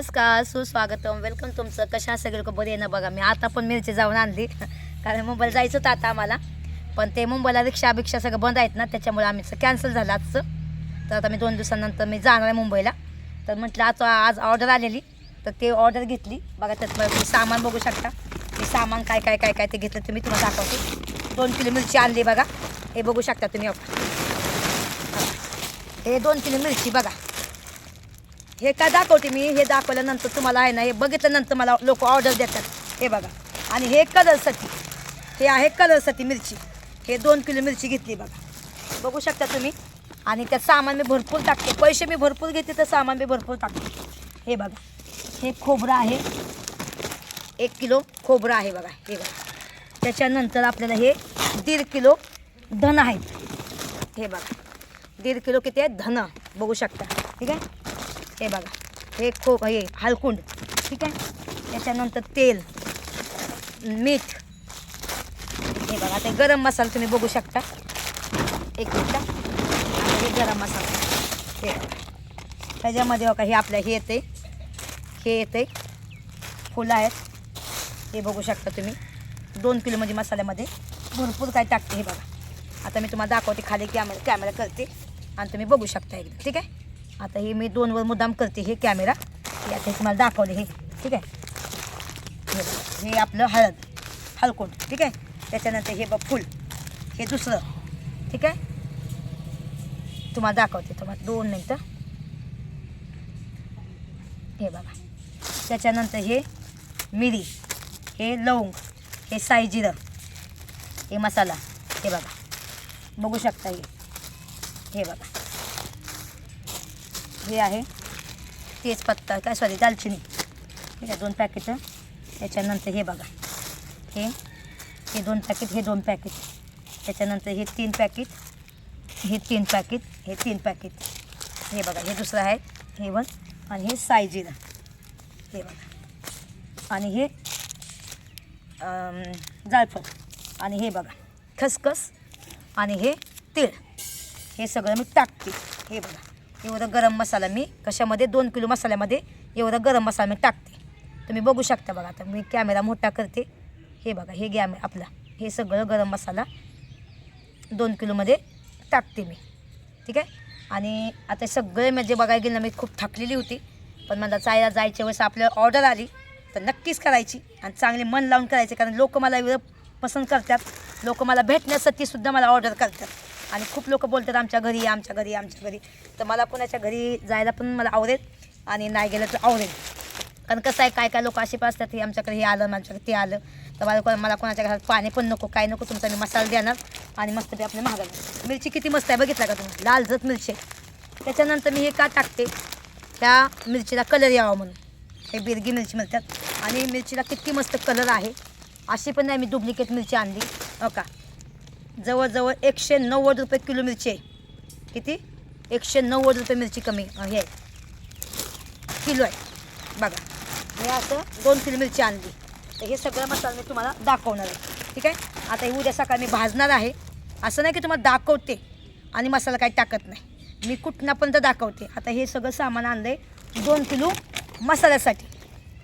नमस्कार सुस्वागतम. वेलकम तुमचं. कशा सगळे? लोक बरे ना बघा. मी आता पण मिरची जाऊन आणली. कारण मुंबईला जायचं होतं आता आम्हाला. पण ते मुंबईला रिक्षा बिक्षा सगळं बंद आहेत ना त्याच्यामुळे आम्ही कॅन्सल झालं आजचं. तर आता मी दोन दिवसानंतर मी जाणार आहे मुंबईला. तर म्हटलं आज आज ऑर्डर आलेली. तर ते ऑर्डर घेतली. बघा त्यात तुम्ही सामान बघू शकता. ते सामान काय काय काय काय ते घेतलं तुम्ही तुम्हाला दाखवते. दोन किलो मिरची आणली बघा. हे बघू शकता तुम्ही. हे दोन किलो मिरची बघा. हे काय दाखवते मी? हे दाखवल्यानंतर तुम्हाला आहे ना हे बघितल्यानंतर मला लोक ऑर्डर देतात. हे बघा. आणि हे कलरसाठी हे आहे कलरसाठी मिरची. हे दोन किलो मिरची घेतली बघा. बघू शकता तुम्ही? आणि त्यात सामान मी भरपूर टाकते. पैसे मी भरपूर घेते तर सामान मी भरपूर टाकते. हे बघा. हे खोबरं आहे. एक किलो खोबरं आहे बघा. हे बघा. त्याच्यानंतर आपल्याला हे दीड किलो धन आहेत हे बघा. दीड किलो किती आहे? धन. बघू शकता. ठीक आहे? हे बघा हे खो हे हलकुंड ठीक आहे? त्याच्यानंतर तेल मीठ. हे बघा ते गरम मसाला तुम्ही बघू शकता. एक मिनटा आता हे गरम मसाला. हे त्याच्यामध्ये बघा हे आपलं हे येते हे येते फुलं आहेत. हे बघू शकता तुम्ही. दोन किलोमध्ये मसाल्यामध्ये भरपूर काय टाकते हे बघा. आता मी तुम्हाला दाखवते खाली कॅमेरा कॅमेरा करते. आणि तुम्ही बघू शकता एकदा ठीक आहे? आता हे मी दोनवर मुद्दाम करते हे कॅमेरा हे आता तुम्हाला दाखवले हे. ठीक आहे? हे हे आपलं हळद हलकोंड ठीक आहे? त्याच्यानंतर हे बघ फुल. हे दुसरं. ठीक आहे? तुम्हाला दाखवते. तुम्हाला दोन मिनटं. हे बघा. त्याच्यानंतर हे मिरी. हे लवंग. हे साई जिरं. हे मसाला. हे बघा. बघू शकता हे. हे बघा. हे आहे तेजपत्ता काय सॉरी दालचिनी. ठीक आहे दोन पॅकेटं त्याच्यानंतर हे बघा. हे हे दोन पॅकेट हे दोन पॅकेट त्याच्यानंतर हे तीन पॅकेट हे तीन पॅकेट हे तीन पॅकेट हे बघा हे दुसरं आहे हे वन आणि हे साई हे बघा. आणि हे जायफळ. आणि हे बघा खसखस आणि हे तीळ. हे सगळं मी टाकते. हे बघा. एवढं गरम मसाला मी कशामध्ये दोन किलो मसाल्यामध्ये एवढं गरम मसाला मी टाकते. तुम्ही बघू शकता बघा आता मी कॅमेरा मोठा करते. हे बघा हे गॅमे आपला. हे सगळं गरम मसाला दोन किलोमध्ये टाकते मी. ठीक आहे? आणि आता सगळे म्हणजे बघायला गेलं मी खूप थकलेली होती. पण मला जायला जायच्या वेळेस आपल्याला ऑर्डर आली तर नक्कीच करायची आणि चांगले मन लावून करायचे कारण लोक मला एवढं पसंत करतात. लोक मला भेटण्यासाठी सुद्धा मला ऑर्डर करतात. आणि खूप लोक बोलतात आमच्या घरी आमच्या घरी आमच्या घरी तर मला कोणाच्या घरी जायला पण मला आवडेल आणि नाही गेलं तर आवडेल. कारण कसं आहे काय काय लोक असे पण असतात हे आमच्याकडे हे आलं आमच्याकडे ते आलं. तर मला कोणा- मला कोणाच्या घरात पाणी पण नको काय नको तुमचा मी मसाला देणार आणि मस्त ते आपल्या महागाला मिरची किती मस्त आहे बघितला का तुम्ही? लाल जत मिरची त्याच्यानंतर मी हे का टाकते? त्या मिरचीला कलर यावा म्हणून. हे बिरगी मिरची म्हणतात. आणि मिरचीला किती मस्त कलर आहे. अशी पण नाही मी डुप्लिकेट मिरची आणली. हो का? जवळजवळ एकशे नव्वद रुपये किलो मिरची आहे. किती? एकशे नव्वद रुपये मिरची कमी हे. आहे किलो आहे. बघा. मी असं दोन किलो मिरची आणली. तर हे सगळं मसाला मी तुम्हाला दाखवणार आहे. ठीक आहे? आता हे उद्या सकाळी मी भाजणार आहे. असं नाही की तुम्हाला दाखवते आणि मसाला काही टाकत नाही. मी कुठनापर्यंत दाखवते? आता हे सगळं सामान आणलं आहे दोन किलो मसाल्यासाठी.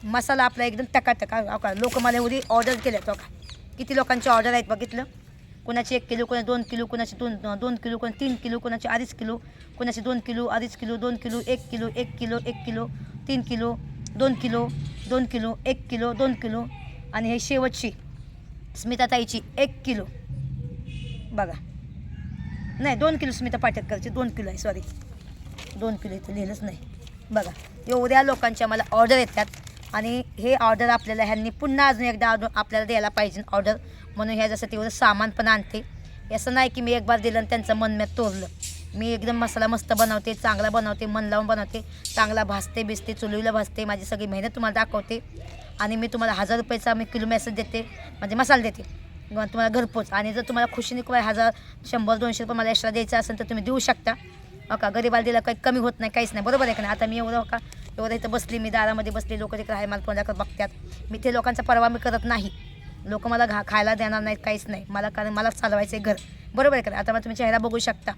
मसाला आपला एकदम टकाटका. टका लोक मला एवढी ऑर्डर केल्यात का किती लोकांची ऑर्डर आहेत बघितलं? कोणाची एक किलो कोणा दोन किलो कोणाची दोन दोन किलो कोणा तीन किलो कोणाची अडीच किलो कोणाची दोन किलो अडीच किलो दोन किलो एक किलो एक किलो एक किलो तीन किलो दोन किलो दोन किलो एक किलो दोन किलो आणि हे शेवटची स्मिताताईची एक किलो. बघा. नाही दोन किलो स्मिता पाटेकरची दोन किलो आहे सॉरी दोन किलो इथं लिहिलंच नाही. बघा. एवढ्या लोकांच्या मला ऑर्डर येतात आणि हे ऑर्डर आपल्याला ह्यांनी पुन्हा अजून एकदा ऑर्डर आपल्याला द्यायला पाहिजे ऑर्डर. म्हणून ह्याच्यासाठी एवढं सामान पण आणते. असं नाही की मी एक बार दिलं आणि त्यांचं मन मी तोरलं मी एकदम मसाला मस्त बनवते चांगला बनवते मन लावून बनवते. चांगला भाजते बिजते चुलीला भाजते. माझी सगळी मेहनत तुम्हाला दाखवते. आणि मी तुम्हाला हजार रुपयाचा मी किलो मेसेज देते. म्हणजे मसाला देते. तुम्हाला घरपोच. आणि जर तुम्हाला खुशीने किंवा हजार शंभर दोनशे रुपये मला एक्स्ट्रा द्यायचं असेल तर तुम्ही देऊ शकता. हो का? गरीबाला दिला काही कमी होत नाही काहीच नाही. बरोबर आहे का नाही? आता मी एवढं हो का? एवढं इथं बसली मी दारामध्ये बसली लोक तिकडे आहे मला तोंडाकडे बघतात. मी ते लोकांचा परवा मी करत नाही. लोक मला घा खायला देणार नाहीत काहीच नाही. मला कारण मला चालवायचं आहे घर. बरोबर आहे का आता मला तुम्ही चेहरा बघू शकता.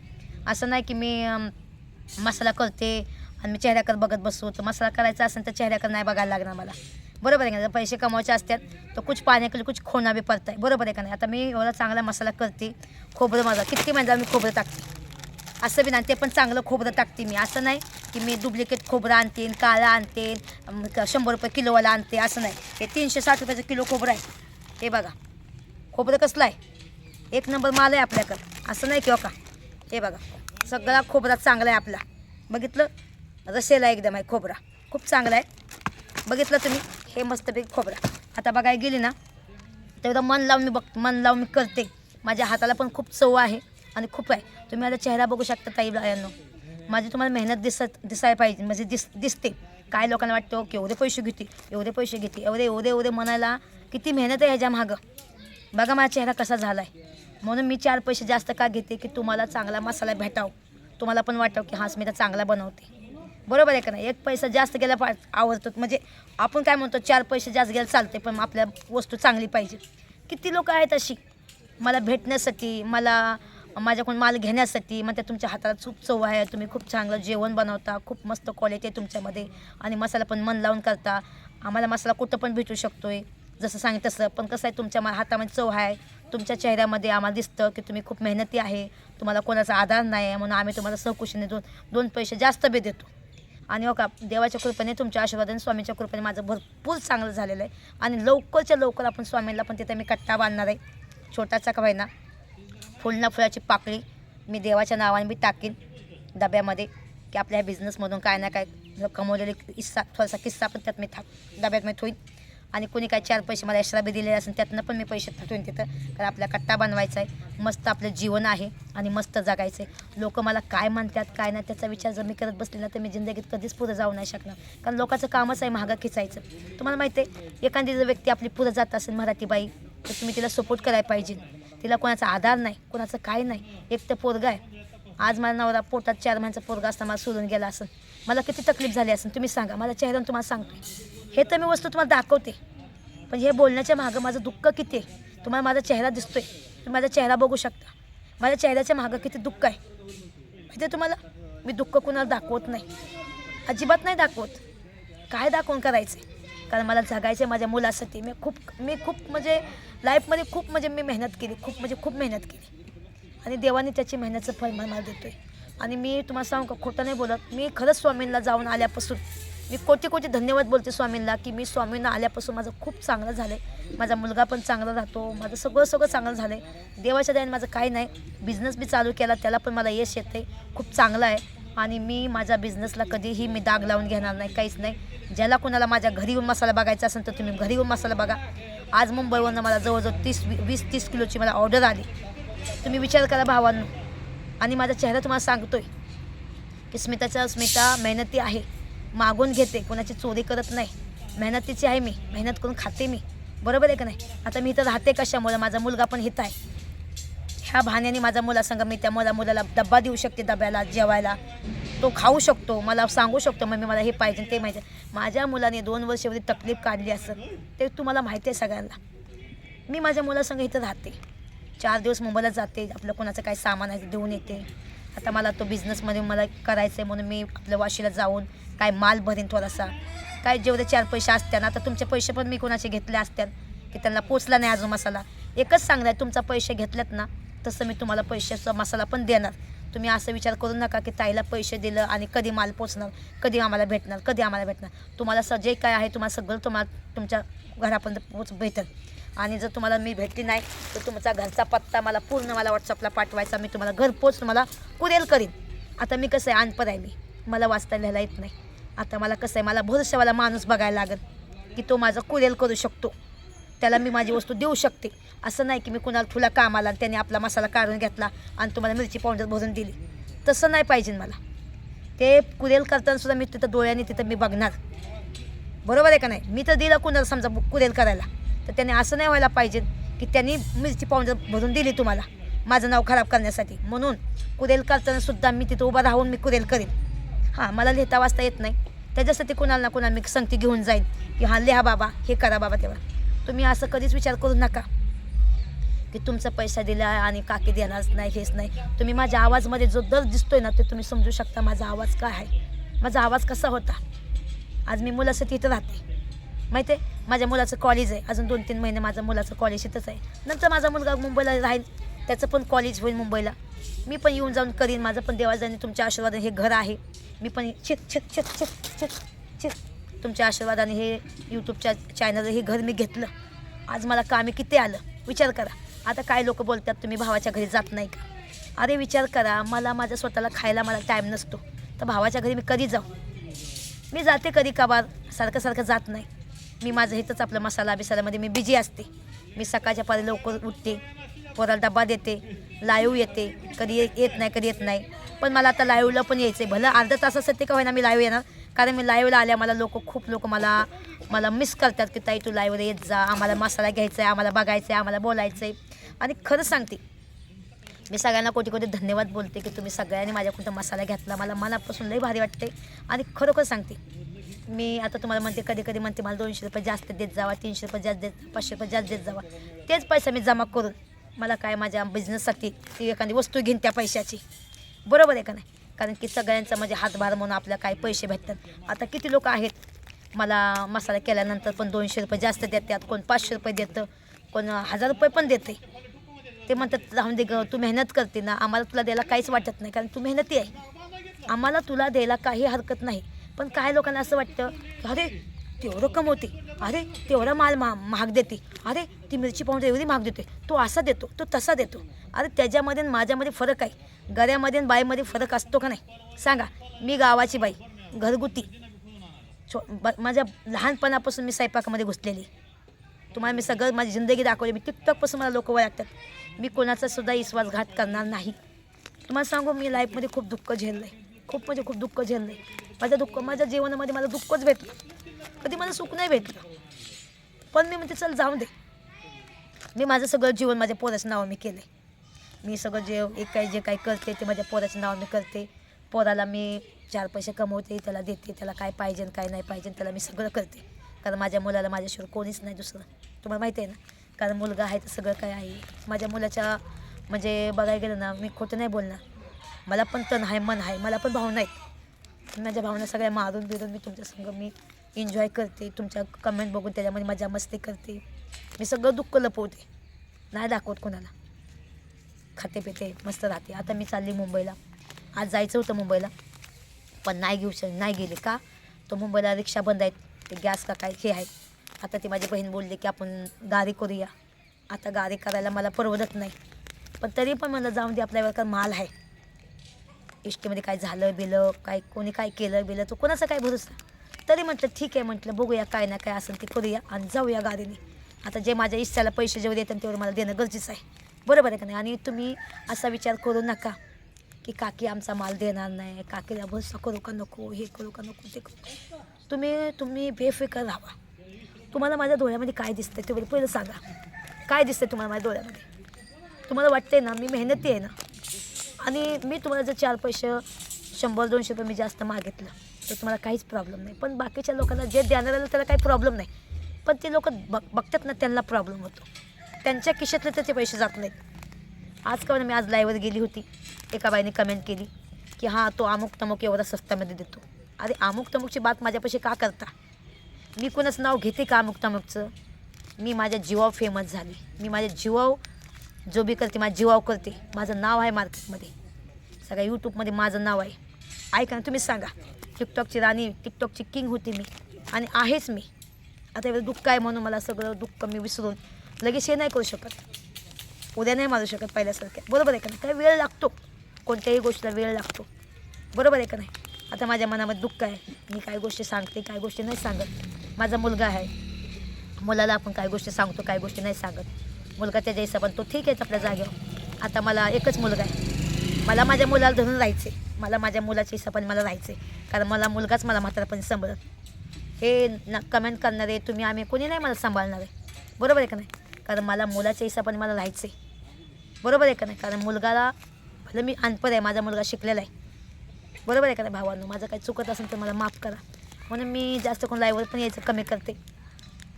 असं नाही की मी मसाला करते आणि मी चेहऱ्याकडे बघत बसू. तर मसाला करायचा असेल तर चेहऱ्याकडे नाही बघायला लागणार मला. बरोबर आहे का जर पैसे कमवायचे असतात तर कुछ पाण्याकडे कुछ खोना बी पडत आहे बरोबर आहे का नाही? आता मी एवढा चांगला मसाला करते खोबरं माझा. किती महिन्याला मी खोबरं टाकते? असं बी नाही. ते पण चांगलं खोबरं टाकते मी. असं नाही की मी डुप्लिकेट खोबरं आणते काळं आणते शंभर रुपये किलोवाला आणते. असं नाही. हे तीनशे साठ रुपयाचं किलो खोबरं आहे. हे बघा. खोबरं कसलं आहे? एक नंबर माल आहे आपल्याकडं. असं नाही किंवा हो का? हे बघा. सगळा खोबरा चांगला आहे आपला. बघितलं? रसेला एकदम आहे खोबरा. खूप चांगला आहे. बघितलं तुम्ही? हे मस्तपैकी खोबरा. आता बघायला गेली ना तेवढं मन लावून मी बघ मन लावून मी करते. माझ्या हाताला पण खूप चव आहे आणि खूप आहे. तुम्ही माझा चेहरा बघू शकता ताई यांनो माझी तुम्हाला मेहनत दिसत दिसायला पाहिजे. म्हणजे दिस दिसते. काय लोकांना वाटतं हो की एवढे पैसे घेते एवढे पैसे घेते एवढे एवढे एवढे म्हणायला किती मेहनत आहे ह्याच्या मागं. बघा माझा चेहरा कसा झाला आहे म्हणून मी चार पैसे जास्त का घेते की तुम्हाला चांगला मसाला भेटाव. तुम्हाला पण वाटावं की हां स्मिता चांगला बनवते. बरोबर आहे का नाही? एक पैसा जास्त गेला पा आवडतो. म्हणजे आपण काय म्हणतो चार पैसे जास्त गेला चालते पण आपल्या वस्तू चांगली पाहिजे. किती लोक आहेत अशी? मला भेटण्यासाठी मला माझ्याकडून माल घेण्यासाठी मग त्या तुमच्या हाताला खूप चव आहे. तुम्ही खूप चांगलं जेवण बनवता खूप मस्त क्वालिटी आहे तुमच्यामध्ये. आणि मसाला पण मन लावून करता. आम्हाला मसाला कुठं पण भेटू शकतो आहे जसं सांगितलं तसं पण कसं आहे तुमच्या मा- हातामध्ये चव आहे. तुमच्या चेहऱ्यामध्ये आम्हाला दिसतं की तुम्ही खूप मेहनती आहे. तुम्हाला कोणाचा आधार नाही आहे म्हणून आम्ही तुम्हाला सहकुशीने दोन दोन पैसे जास्त बी देतो. आणि हो का देवाच्या कृपेने तुमच्या आशीर्वादाने स्वामीच्या कृपेने माझं भरपूर चांगलं झालेलं आहे. आणि लवकरच्या लवकर आपण स्वामींना पण तिथे मी कट्टा बांधणार आहे. छोटासा का होईना फुलना फुलाची पाकळी मी देवाच्या नावाने मी टाकीन डब्यामध्ये की आपल्या ह्या बिझनेसमधून काय ना काय कमवलेले किस्सा थोडासा किस्सा पण त्यात मी था डब्यात मी ठेवीन. आणि कोणी काय चार पैसे मला एक्स्ट्रा बी दिलेले असेल त्यातनं पण मी पैसे ठेवून तिथं कारण आपला कट्टा बनवायचा आहे मस्त आपलं जीवन आहे आणि मस्त जगायचं आहे लोक मला काय म्हणतात काय नाही त्याचा विचार जर मी करत बसले ना तर मी जिंदगीत कधीच पुढं जाऊ नाही शकणार. कारण लोकांचं कामच आहे महागा खिचायचं तुम्हाला माहिती आहे एखादी जर व्यक्ती आपली पुढं जात असेल मराठी बाई तर तुम्ही तिला सपोर्ट करायला पाहिजे. तिला कोणाचा आधार नाही कोणाचं काय नाही. एक तर पोरगा आहे. आज मला नवरा पोटात चार महिन्याचा पोरगा असता मला सोडून गेला असेल. मला किती तकलीफ झाली असेल तुम्ही सांगा. मला चेहऱ्यानं तुम्हाला सांगतो हे तर मी वस्तू तुम्हाला दाखवते. पण हे बोलण्याच्या मागं माझं दुःख किती आहे? तुम्हाला माझा चेहरा दिसतोय. तुम्ही माझा चेहरा बघू शकता. माझ्या चेहऱ्याच्या मागं किती दुःख आहे? माहिती आहे तुम्हाला? मी दुःख कुणाला दाखवत नाही. अजिबात नाही दाखवत. काय दाखवून करायचं? कारण मला जगायचं आहे माझ्या मुलासाठी. मी खूप मी खूप म्हणजे लाईफमध्ये खूप म्हणजे मी मेहनत केली. खूप म्हणजे खूप मेहनत केली. आणि देवाने त्याची मेहनतचं फळ मला देतो आहे आणि मी तुम्हाला सांगू का? खोटं नाही बोलत. मी खरंच स्वामींना जाऊन आल्यापासून मी कोटी कोटी धन्यवाद बोलते स्वामींना की मी स्वामींना आल्यापासून माझं खूप चांगलं झालं आहे माझा मुलगा पण चांगला राहतो. माझं सगळं सगळं चांगलं झालं आहे देवाच्या दयाने माझं काही नाही. बिझनेस बी चालू केला त्याला पण मला यश येते खूप चांगलं आहे. आणि मी माझ्या बिझनेसला कधीही मी दाग लावून घेणार नाही काहीच नाही. ज्याला कोणाला माझ्या घरी येऊन मसाला बघायचा असेल तर तुम्ही घरी येऊन मसाला बघा. आज मुंबईवरनं मला जवळजवळ तीस वी- वीस तीस किलोची मला ऑर्डर आली. तुम्ही विचार करा भावांनो. आणि माझा चेहरा तुम्हाला सांगतोय की स्मिताचा स्मिता मेहनती आहे. मागून घेते कोणाची चोरी करत नाही. मेहनतीची आहे मी मेहनत करून खाते मी. बरोबर आहे का नाही? आता मी इथं राहते कशामुळे? माझा मुलगा पण हित आहे. ह्या भाण्याने माझा मुलासंग मी त्या मुला मुलाला डब्बा देऊ शकते डब्याला जेवायला. तो खाऊ शकतो मला सांगू शकतो मम्मी मला हे पाहिजे ते माहिती माझ्या मुलाने दोन वर्ष एवढी तकलीफ काढली असं ते तुम्हाला माहिती आहे सगळ्यांना. मी माझ्या मुलासंग इथं राहते. चार दिवस मुंबईला जाते आपलं कोणाचं काय सामान आहे ते देऊन येते. आता मला तो बिझनेसमध्ये मला करायचं आहे म्हणून मी आपल्या वाशीला जाऊन काय माल भरेन थोडासा. काय जेवढे चार पैसे असत्या ना आता तुमचे पैसे पण मी कोणाचे घेतले असतात की त्यांना पोचला नाही अजून मसाला. एकच सांगणार तुमचा पैसे घेतल्यात ना तसं मी तुम्हाला पैशाचा मसाला पण देणार. तुम्ही असं विचार करू नका की ताईला पैसे दिलं आणि कधी माल पोचणार कधी आम्हाला भेटणार कधी आम्हाला भेटणार. तुम्हाला स जे काय आहे तुम्हाला सगळं तुम्हाला तुमच्या घरापर्यंत पोच भेटेल. आणि जर तुम्हाला मी भेटली नाही तर तुमचा घरचा पत्ता मला पूर्ण मला व्हॉट्सअपला पाठवायचा मी तुम्हाला घरपोच तुम्हाला कुरेल करीन. आता मी कसं आहे अनपद आहे मी. मला वाचता लिहायला येत नाही. आता मला कसं आहे मला भरोशावाला माणूस बघायला लागेल की तो माझं कुरेल करू शकतो. त्याला मी माझी वस्तू देऊ शकते. असं नाही की मी कुणाला तुला कामाला त्याने आपला मसाला काढून घेतला आणि तुम्हाला मिरची पावडर भरून दिली. तसं नाही पाहिजे मला. ते कुरेल करताना सुद्धा मी तिथं डोळ्याने तिथं मी बघणार. बरोबर आहे का नाही? मी तर दिलं कुणाला समजा कुरेल करायला. तर त्याने असं नाही व्हायला पाहिजे की त्यांनी मिरची पावडर भरून दिली तुम्हाला. माझं नाव खराब करण्यासाठी. म्हणून कुरेल करतानासुद्धा मी तिथं उभं राहून मी कुरेल करीन. हां मला लिहिता वाचता येत नाही. त्याच्यासाठी कुणाला ना कुणाला मी संगती घेऊन जाईन की हा लिहा बाबा हे करा बाबा तेव्हा. तुम्ही असं कधीच विचार करू नका की तुमचा पैसा दिला आणि काकी देणारच नाही हेच नाही. तुम्ही माझ्या आवाजमध्ये जो दर दिसतोय ना ते तुम्ही समजू शकता माझा आवाज काय आहे. माझा आवाज कसा होता? आज मी मुलासाठी इथं राहते. माहिती आहे? माझ्या मुलाचं कॉलेज आहे. अजून दोन तीन महिने माझं मुलाचं कॉलेज इथंच आहे. नंतर माझा मुलगा मुंबईला राहील. त्याचं पण कॉलेज होईल मुंबईला. मी पण येऊन जाऊन करीन माझं पण देवाजाने तुमच्या आशीर्वादाने हे घर आहे. मी पण छित छित छित छित छित छित तुमच्या आशीर्वादाने हे यूट्यूबच्या चॅनल हे घर मी घेतलं. आज मला कामे किती आलं? विचार करा. आता काय लोक बोलतात तुम्ही भावाच्या घरी जात नाही का? अरे विचार करा मला माझ्या स्वतःला खायला मला टाईम नसतो. तर भावाच्या घरी मी कधी जाऊ? मी जाते कधी कबार सारखं सारखं जात नाही. मी माझं इथंच आपलं मसाला बिसाल्यामध्ये मी बिझी असते. मी सकाळच्या पारी लवकर उठते. पोराला डबा देते लाईव्ह येते. कधी ये- येत नाही कधी येत नाही. पण मला आता लाईव्हला पण यायचं आहे भलं अर्धा तास असं ते का होईना मी लाईव्ह येणार. कारण मी लाईव्हला आल्या मला लोक खूप लोक मला मला मिस करतात की ताई तू लाईव्हला येत जा. आम्हाला मसाला घ्यायचा आहे आम्हाला बघायचं आहे आम्हाला बोलायचं आहे आणि खरं सांगते मी सगळ्यांना कोटी कोटी धन्यवाद बोलते की तुम्ही सगळ्यांनी माझ्याकडून मसाला घेतला. मला मनापासून लई भारी वाटते आणि खरोखर सांगते मी आता तुम्हाला म्हणते कधी कधी म्हणते मला दोनशे रुपये जास्त देत जावा तीनशे रुपये जास्त देत पाचशे रुपये जास्त देत जावा. तेच पैसे मी जमा करून मला काय माझ्या बिझनेससाठी ती एखादी वस्तू घेईन त्या पैशाची. बरोबर आहे का नाही? कारण की सगळ्यांचा म्हणजे हातभार म्हणून आपल्याला काय पैसे भेटतात. आता किती लोक आहेत? मला मसाला केल्यानंतर पण दोनशे रुपये जास्त देतात कोण पाचशे रुपये देतं कोण हजार रुपये पण देते ते म्हणतात राहून दे ग तू मेहनत करते ना आम्हाला तुला द्यायला काहीच वाटत नाही कारण तू मेहनती आहे. आम्हाला तुला द्यायला काही हरकत नाही. पण काही लोकांना असं वाटतं की अरे तेवढं कमवते. अरे तेवढा माल मा महाग देते. अरे ती मिरची पाहून एवढी महाग देते. तो असा देतो तो तसा देतो. अरे त्याच्यामध्ये माझ्यामध्ये फरक आहे. गऱ्यामध्ये बाईमध्ये फरक असतो का नाही? सांगा. मी गावाची बाई घरगुती. छो ब माझ्या लहानपणापासून मी स्वयंपाकामध्ये घुसलेली. तुम्हाला मी सगळं माझी जिंदगी दाखवली. मी तिकटकपासून मला लोक ओळखतात. मी कोणाचा सुद्धा विश्वासघात करणार नाही. तुम्हाला सांगू मी लाईफमध्ये खूप दुःख झेललं आहे खूप म्हणजे खूप दुःख झेललं आहे माझ्या दुःख माझ्या जीवनामध्ये मला दुःखच भेटलं. कधी मला सुख नाही भेटलं. पण मी म्हणते चल जाऊ दे. मी माझं सगळं जीवन माझ्या पोराचं नाव मी केलं मी सगळं जे एक काही जे काही करते ते माझ्या पोराचं नाव मी करते. पोराला मी चार पैसे कमवते त्याला देते त्याला काय पाहिजे काय नाही पाहिजे त्याला मी सगळं करते. कारण माझ्या मुलाला माझ्याशिवाय कोणीच नाही दुसरं. तुम्हाला माहिती आहे ना? कारण मुलगा आहे तर सगळं काय आहे. माझ्या मुलाच्या म्हणजे बघायला गेलं ना मी खोटं नाही बोलणार. मला पण तण आहे मन आहे मला पण भावना आहेत. माझ्या भावना सगळ्या मारून बिरून मी तुमच्या संग मी एन्जॉय करते. तुमच्या कमेंट बघून त्याच्यामध्ये मजा मस्ती करते. मी सगळं दुःख लपवते. नाही दाखवत कोणाला. खाते पिते मस्त राहते. आता मी चालली मुंबईला. आज जायचं होतं मुंबईला. पण नाही घेऊ शक नाही गेले. का? तो मुंबईला रिक्षा बंद आहेत. ते गॅस का काय हे आहेत. आता ती माझी बहीण बोलली की आपण गाडी करूया. आता गाडी करायला मला परवडत नाही. पण तरी पण मला जाऊन दे. आपल्यावर का माल आहे. इष्टीमध्ये काय झालं बिलं काय कोणी काय केलं बिलं तो कोणाचा काय भरोसा? तरी म्हटलं ठीक आहे म्हटलं बघूया काय ना काय असेल ते करूया आणि जाऊया गाडीने. आता जे माझ्या इच्छाला पैसे जेवढे येतात तेवढं मला देणं गरजेचं आहे. बरोबर आहे का नाही? आणि तुम्ही असा विचार करू नका की काकी आमचा माल देणार नाही काकीला भरोसा करू का नको हे करू का नको ते करू. तुम्ही तुम्ही बेफिकर राहा. तुम्हाला माझ्या डोळ्यामध्ये काय दिसतंय तुम्ही पहिलं सांगा. काय दिसतंय तुम्हाला माझ्या डोळ्यामध्ये? तुम्हाला वाटतंय ना मी मेहनती आहे ना? आणि मी तुम्हाला जर चार पैसे शंभर दोनशे रुपये मी जास्त मागितलं तर तुम्हाला काहीच प्रॉब्लेम नाही. पण बाकीच्या लोकांना जे देणार आलं त्याला काही प्रॉब्लेम नाही. पण ते लोक बघ बघतात ना त्यांना प्रॉब्लेम होतो. त्यांच्या खिशातले त्याचे पैसे जात नाहीत. आज का मी आज लाईव्हवर गेली होती. एका बाईने कमेंट केली की हां तो अमुक तमुक एवढा स्वस्तामध्ये देतो. अरे अमुक तमुकची बात माझ्यापाशी का करता? मी कोणाचं नाव घेते का अमुक तमुकचं? मी माझ्या जीवाव फेमस झाली. मी माझ्या जीवाव जो बी करते माझ्या जीवाव करते. माझं नाव आहे मार्केटमध्ये. सगळ्या यूट्यूबमध्ये माझं नाव आहे. ऐका ना तुम्हीच सांगा. टिकटॉकची राणी टिकटॉकची किंग होती मी. आणि आहेच मी. आता एवढं दुःख आहे म्हणून मला सगळं दुःख मी विसरून लगेच हे नाही करू शकत. उद्या नाही मारू शकत पहिल्यासारख्या. बरोबर आहे का नाही? काय वेळ लागतो. कोणत्याही गोष्टीला वेळ लागतो. बरोबर आहे का नाही? आता माझ्या मनामध्ये दुःख आहे. मी काय गोष्टी सांगते काय गोष्टी नाही सांगत. माझा मुलगा आहे. मुलाला आपण काय गोष्टी सांगतो काय गोष्टी नाही सांगत. मुलगा त्याच्या हिशोबाने तो ठीक आहे आपल्या जागेवर. आता मला एकच मुलगा आहे. मला माझ्या मुलाला धरून राहायचे मला माझ्या मुलाच्या हिशोबाने मला राहायचे कारण मला मुलगाच मला म्हातारपणे सांभाळत. हे न कमेंट करणारे तुम्ही आम्ही कोणी नाही मला सांभाळणार. आहे बरोबर आहे का नाही? कारण मला मुलाच्या हिशोबाने मला राहायचं आहे बरोबर आहे का नाही? कारण मुलगाला भलं मी अनपद आहे माझा मुलगा शिकलेला आहे. बरोबर आहे का नाही भावांनो? माझं काही चुकत असेल तर मला माफ करा. म्हणून मी जास्त कोण लाईव्हवर पण यायचं कमी करते.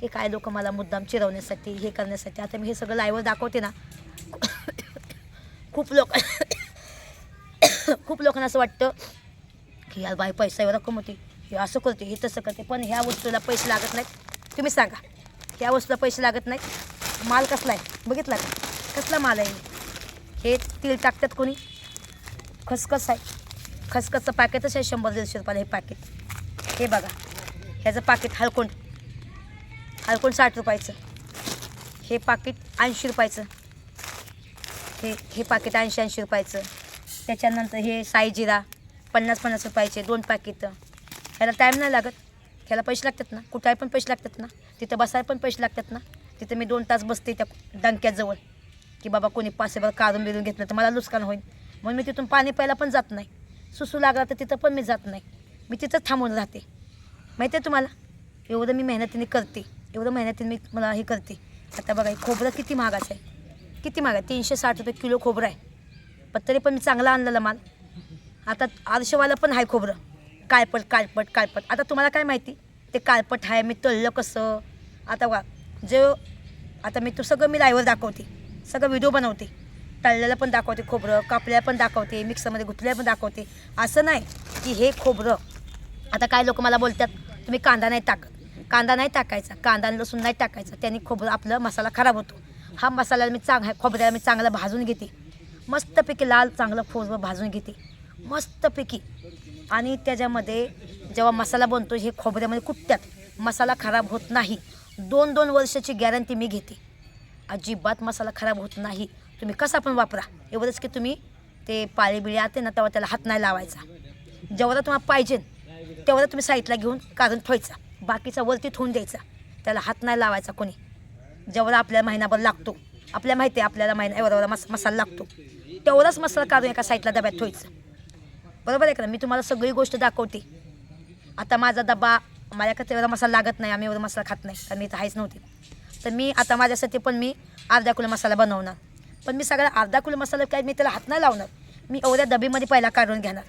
की काय लोक मला मुद्दाम चिरवण्यासाठी हे करण्यासाठी. आता मी हे सगळं लाईव्हवर दाखवते ना. खूप लोक खूप लोकांना असं वाटतं की यार बाई पैसा एवढा कमवते. हे असं करते हे तसं करते. पण ह्या वस्तूला पैसे लागत नाहीत. तुम्ही सांगा ह्या वस्तूला पैसे लागत नाहीत? माल कसला आहे? बघितला का? कसला माल आहे? हे तेल टाकतात कोणी? खसखस आहे. खसखसचं पॅकेटच आहे शंभर दीडशे रुपयाला हे पॅकेट हे बघा ह्याचं पाकिट हलकोण हलकोण साठ रुपयाचं. हे पाकिट ऐंशी रुपयाचं. हे हे पाकिट ऐंशी ऐंशी रुपयाचं. त्याच्यानंतर हे साई जिरा पन्नास पन्नास रुपयाचे दोन पाकिटं ह्याला टाईम नाही लागत. ह्याला पैसे लागतात ना. कुठाय पण पैसे लागतात ना. तिथं बसायला पण पैसे लागतात ना. तिथं मी दोन तास बसते त्या डंक्याजवळ. की बाबा कोणी पासेबल काढून बिरून घेतलं तर मला नुकसान होईल. म्हणून मी तिथून पाणी प्यायला पण जात नाही. सुसू लागला तर तिथं पण मी जात नाही. मी तिथंच थांबून राहते. माहिती आहे तुम्हाला? एवढं मी मेहनतीने करते. एवढं मेहनतीने मी मला हे करते. आता बघा खोबरं किती महागाचं आहे. किती महाग आहे? तीनशे साठ रुपये किलो खोबरं आहे. पण तरी पण मी चांगला आणलेला माल. आता आरशेवाला पण आहे खोबरं. काळपट काळपट काळपट. आता तुम्हाला काय माहिती? ते काळपट आहे मी तळलं कसं? आता वा जे आता मी तू सगळं मी लाईव्हर दाखवते. सगळं व्हिडिओ बनवते. तळलेलं पण दाखवते खोबरं कापल्याला पण दाखवते मिक्सरमध्ये गुंतलेलं पण दाखवते. असं नाही की हे खोबरं आता काय लोक मला बोलतात तुम्ही कांदा नाही टाकत. कांदा नाही टाकायचा. कांदा आणि लसूण नाही टाकायचा. त्यांनी खोबरं आपलं मसाला खराब होतो. हा मसाला मी चांग खोबऱ्याला मी चांगला भाजून घेते. मस्तपैकी लाल चांगलं खोबरं भाजून घेते. मस्तपैकी. आणि त्याच्यामध्ये जेव्हा मसाला बनतो हे खोबऱ्यामध्ये कुटत्यात मसाला खराब होत नाही. दोन दोन वर्षाची गॅरंटी मी घेते. अजिबात मसाला खराब होत नाही. तुम्ही कसा पण वापरा. एवढंच की तुम्ही ते पाळीबिळी आते ना तेव्हा त्याला हात नाही लावायचा. जेवढा तुम्हाला पाहिजे तेवढा तुम्ही साईडला घेऊन काढून ठेवायचा. बाकीचा वरती ठेवून द्यायचा. त्याला हात नाही लावायचा कोणी. जेवढा आपल्याला महिनाभर लागतो. आपल्या माहिती आहे आपल्याला महिना एवढा एवढा मस मसाला लागतो. तेवढाच मसाला काढून एका साईडला डब्यात ठेवायचं. बरोबर आहे का मी तुम्हाला सगळी गोष्ट दाखवते. आता माझा डबा माझ्याकडे एवढा मसाला लागत नाही आम्ही एवढा मसाला खात नाही. कारण मी तर आहेच नव्हती. तर मी आता माझ्यासाठी पण मी अर्धा किलो मसाला बनवणार. पण मी सगळा अर्धा किलो मसाला काय मी त्याला हात नाही लावणार. मी एवढ्या डबीमध्ये पहिला काढून घेणार.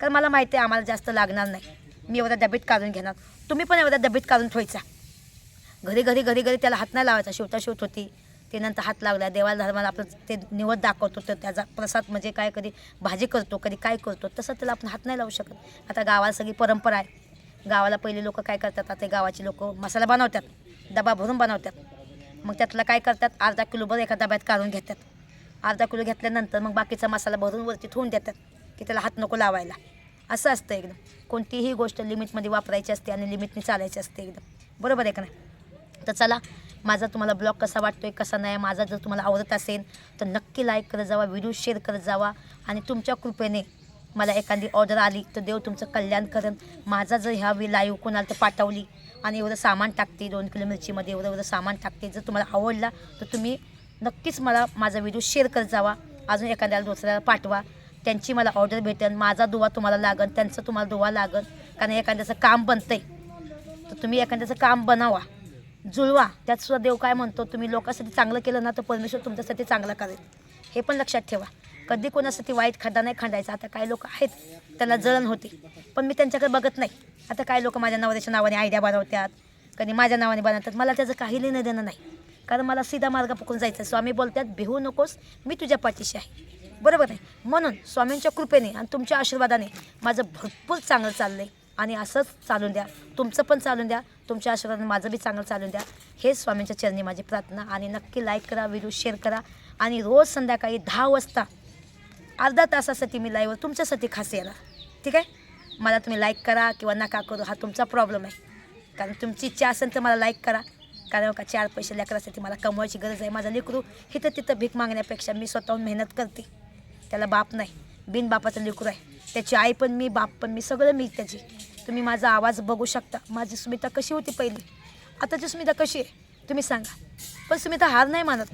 कारण मला माहिती आहे आम्हाला जास्त लागणार नाही. मी एवढ्या डबीत काढून घेणार. तुम्ही पण एवढ्या डबीत काढून ठेवायचा. घरी घरी घरी घरी त्याला हात नाही लावायचा. शिवता शिवत होती. ते नंतर हात लागला देवाला धर्माला आपलं ते निवड दाखवतो तर त्याचा प्रसाद म्हणजे काय कधी भाजी करतो कधी काय करतो तसं त्याला आपण हात नाही लावू शकत. आता गावाला सगळी परंपरा आहे. गावाला पहिले लोक काय करतात आता गावाची लोक मसाला बनवतात डबा भरून बनवतात. मग त्यातला काय करतात अर्धा किलोभर एका डब्यात काढून घेतात. अर्धा किलो घेतल्यानंतर मग बाकीचा मसाला भरून वरती ठेवून देतात की त्याला हात नको लावायला. असं असतं एकदम. कोणतीही गोष्ट लिमिटमध्ये वापरायची असते आणि लिमिटने चालायची असते एकदम. बरोबर आहे का नाही? तर चला माझा तुम्हाला ब्लॉग कसा वाटतोय कसा नाही माझा जर तुम्हाला आवडत असेल तर नक्की लाईक करत जावा व्हिडिओ शेअर करत जावा. आणि तुमच्या कृपेने मला एखादी ऑर्डर आली तर देव तुमचं कल्याण करेन. माझा जर ह्या वी लाईव्ह कोणाला तर पाठवली आणि एवढं सामान टाकते दोन किलो मिरचीमध्ये एवढं एवढं सामान टाकते जर तुम्हाला आवडला तर तुम्ही नक्कीच मला माझा व्हिडिओ शेअर करत जावा. अजून एखाद्याला दुसऱ्याला पाठवा. त्यांची मला ऑर्डर भेटेल माझा दुवा तुम्हाला लागन त्यांचं तुम्हाला दुवा लागन कारण एखाद्याचं काम बनतंय तर तुम्ही एखाद्याचं काम बनावा. जुळवा. त्यात सुद्धा देव काय म्हणतो तुम्ही लोकांसाठी चांगलं केलं ना तर परमेश्वर तुमच्यासाठी चांगलं करेल. हे पण लक्षात ठेवा. कधी कोणासाठी वाईट खड्डा नाही खंडायचा आता काही लोक आहेत त्यांना जळण होते. पण मी त्यांच्याकडे बघत नाही. आता काही लोक माझ्या नवऱ्याच्या नावाने आयडिया बनवतात कधी माझ्या नावाने बनवतात. मला त्याचं काही लेणं देणं नाही. कारण मला सीधा मार्ग पकडून जायचं. आहे. स्वामी बोलतात भिवू नकोस मी तुझ्या पाठीशी आहे. बरोबर आहे. म्हणून स्वामींच्या कृपेने आणि तुमच्या आशीर्वादाने माझं भरपूर चांगलं चाललं आहे आणि असंच चालून द्या. तुमचं पण चालून द्या. तुमच्या आशीर्वाद माझं बी चांगलं चालून द्या. हेच स्वामींच्या चरणी माझी प्रार्थना आणि नक्की लाईक करा व्हिडिओ शेअर करा. आणि रोज संध्याकाळी दहा वाजता अर्धा तासासाठी मी लाईव्ह तुमच्यासाठी खास येणार. ठीक आहे? मला तुम्ही लाईक करा किंवा नका करू हा तुमचा प्रॉब्लेम आहे. कारण तुमची इच्छा असेल तर मला लाईक करा. कारण हो का चार पैसे लेकरासाठी मला कमवायची गरज आहे. माझं लेकरू इथं तिथं भीक मागण्यापेक्षा मी स्वतःहून मेहनत करते. त्याला बाप नाही. बिनबापाचं लेकरू आहे. त्याची आई पण मी बाप पण मी सगळं मी त्याची. तुम्ही माझा आवाज बघू शकता. माझी सुमिता कशी होती पहिली? आताची सुमिता कशी आहे? तुम्ही सांगा. पण सुमिता हार नाही मानत.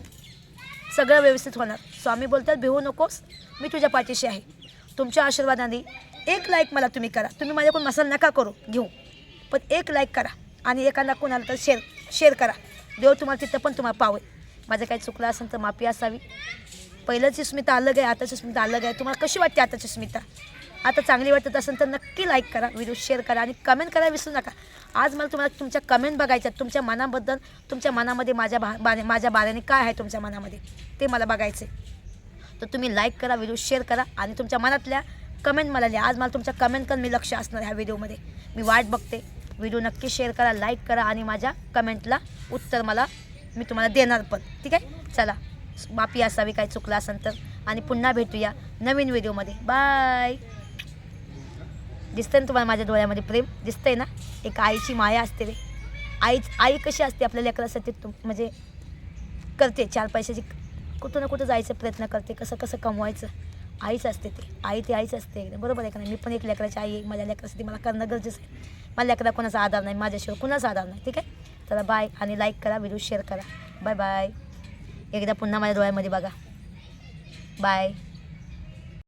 सगळं व्यवस्थित होणार. स्वामी बोलतात भिवू नकोस. मी तुझ्या पाठीशी आहे. तुमच्या आशीर्वादाने एक लाईक मला तुम्ही करा. तुम्ही माझ्याकडून मसाला नका करू घेऊ. पण एक लाईक करा. आणि एकाला कोणाला तर शेअर शेअर करा. देव तुम्हाला तिथं पण तुम्हाला पावेल. माझं काही चुकलं असेल तर माफी असावी. पहिल्याची स्मिता अलग आहे आताची स्मिता अलग आहे. तुम्हाला कशी वाटते आताची स्मिता? आता चांगली वाटत असेल तर नक्की लाईक करा व्हिडिओ शेअर करा आणि कमेंट करायला विसरू नका. आज मला तुम्हाला तुमच्या कमेंट बघायच्या तुमच्या मनाबद्दल तुमच्या मनामध्ये माझ्या भा बारे माझ्या बाऱ्याने काय आहे तुमच्या मनामध्ये ते मला बघायचं आहे तर तुम्ही लाईक करा व्हिडिओ शेअर करा आणि तुमच्या मनातल्या कमेंट मला लिहा. आज मला तुमच्या कमेंटकडे मी लक्ष असणार ह्या व्हिडिओमध्ये मी वाट बघते. व्हिडिओ नक्की शेअर करा लाईक करा आणि माझ्या कमेंटला उत्तर मला मी तुम्हाला देणार पण. ठीक आहे? चला. माफी असावी काय चुकलं असेल तर. आणि पुन्हा भेटूया नवीन व्हिडिओमध्ये बाय दिसतंय ना तुम्हाला माझ्या डोळ्यामध्ये प्रेम? दिसतंय ना? एक आईची माया असते रे. आई आई कशी असते आपल्या लेकरासाठी तुम म्हणजे करते. चार पैशाची कुठं ना कुठं जायचा प्रयत्न करते. कसं कसं कमवायचं. आईच असते ते. आई ते आईच असते. एकदम बरोबर आहे का नाही? मी पण एक लेकराची आई आहे. माझ्या लेकरासाठी मला करणं गरजेचं आहे. मला लेकरा कोणाचा आधार नाही. माझ्याशिवाय कुणाचा आधार नाही. ठीक आहे? तर बाय आणि लाईक करा व्हिडिओ शेअर करा. बाय बाय एकदा पुन्हा माझ्या डोळ्यामध्ये बघा. बाय